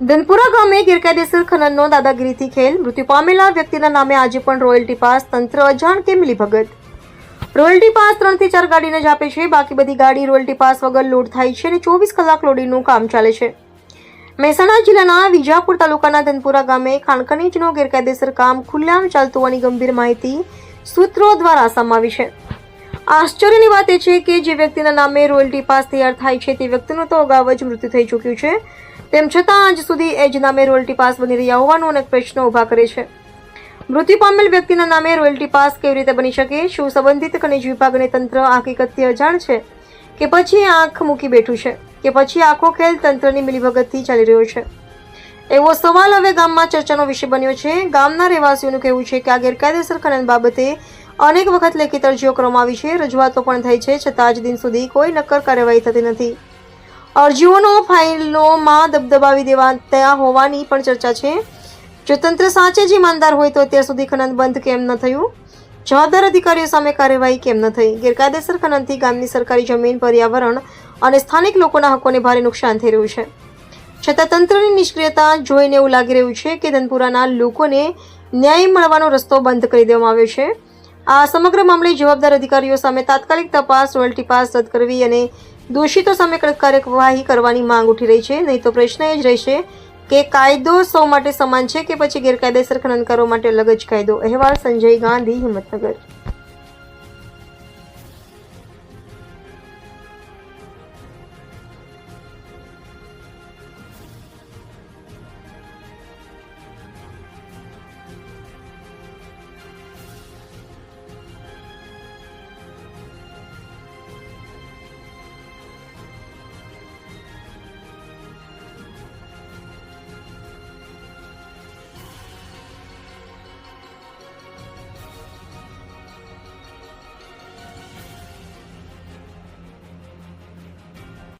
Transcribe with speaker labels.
Speaker 1: ધનપુરા ગામે ગેરકાયદેસર ખનનનો દાદાગીરીથી ખેલ. મૃત્યુ પામેલા વ્યક્તિના નામે આજે પણ રોયલ્ટી પાસ તંત્ર અજાણ કે મિલીભગત? રોયલ્ટી પાસ ત્રણથી ચાર ગાડીને જ આપે છે. બાકી બધી ગાડી રોયલ્ટી પાસ વગર લોડ થાય છે અને ચોવીસ કલાક લોડિંગનું કામ ચાલે છે. મહેસાણા જિલ્લાના વિજાપુર તાલુકાના ધનપુરા ગામે ખાણખનીજનો ગેરકાયદેસર કામ ખુલ્લામાં ચાલતું હોવાની ગંભીર માહિતી સૂત્રો દ્વારા સમાવી છે. આશ્ચર્યની વાત એ છે કે જે વ્યક્તિના નામે રોયલ્ટી પાસ તૈયાર થાય છે તે વ્યક્તિનું તો અગાઉ જ મૃત્યુ થઈ ચૂક્યું છે. તેમ છતાં આજ સુધી એ જ નામે રોયલ્ટી પાસ બની રહ્યા હોવાનો અનેક પ્રશ્નો ઊભા કરે છે. મૃત્યુ પામેલ વ્યક્તિના નામે રોયલ્ટી પાસ કેવી રીતે બની શકે? શું સંબંધિત ખનિજ વિભાગ અને તંત્ર આ હકીકતથી અજાણ છે? કે પછી આંખ મૂકી બેઠું છે? કે પછી આખો ખેલ તંત્રની મિલીભગતથી ચાલી રહ્યો છે? એવો સવાલ હવે ગામમાં ચર્ચાનો વિષય બન્યો છે. ગામના રહેવાસીઓનું કહેવું છે કે આ ગેરકાયદેસર ખનન બાબતે અનેક વખત લેખિત અરજીઓ કરવામાં આવી છે. રજૂઆતો પણ થઈ છે. છતાં આજ દિન સુધી કોઈ નક્કર કાર્યવાહી થતી નથી. અરજીઓનો ફાઇલોમાં દબદબાવી દેવા ત્યાં હોવાની પણ ચર્ચા છે. જો તંત્ર સાચે જ ઈમાનદાર હોય તો અત્યાર સુધી ખનન બંધ કેમ ન થયું? જવાબદાર અધિકારીઓ સામે કાર્યવાહી કેમ ન થઈ? ગેરકાયદેસર ખનનથી ગામની સરકારી જમીન, પર્યાવરણ અને સ્થાનિક લોકોના હકોને ભારે નુકસાન થઈ રહ્યું છે. છતાં તંત્રની નિષ્ક્રિયતા જોઈને એવું લાગી રહ્યું છે કે ધનપુરાના લોકોને ન્યાય મળવાનો રસ્તો બંધ કરી દેવામાં આવ્યો છે. આ સમગ્ર મામલે જવાબદાર અધિકારીઓ સામે તાત્કાલિક તપાસ, રોયલ્ટી પાસ રદ કરવી અને દોષિતો સામે કડક કાર્યવાહી કરવાની માંગ ઉઠી રહી છે. નહીં તો પ્રશ્ન એ જ રહેશે કે કાયદો સૌ માટે સમાન છે કે પછી ગેરકાયદેસર ખનનકારો માટે અલગ જ કાયદો? અહેવાલ સંજય ગાંધી, હિંમતનગર.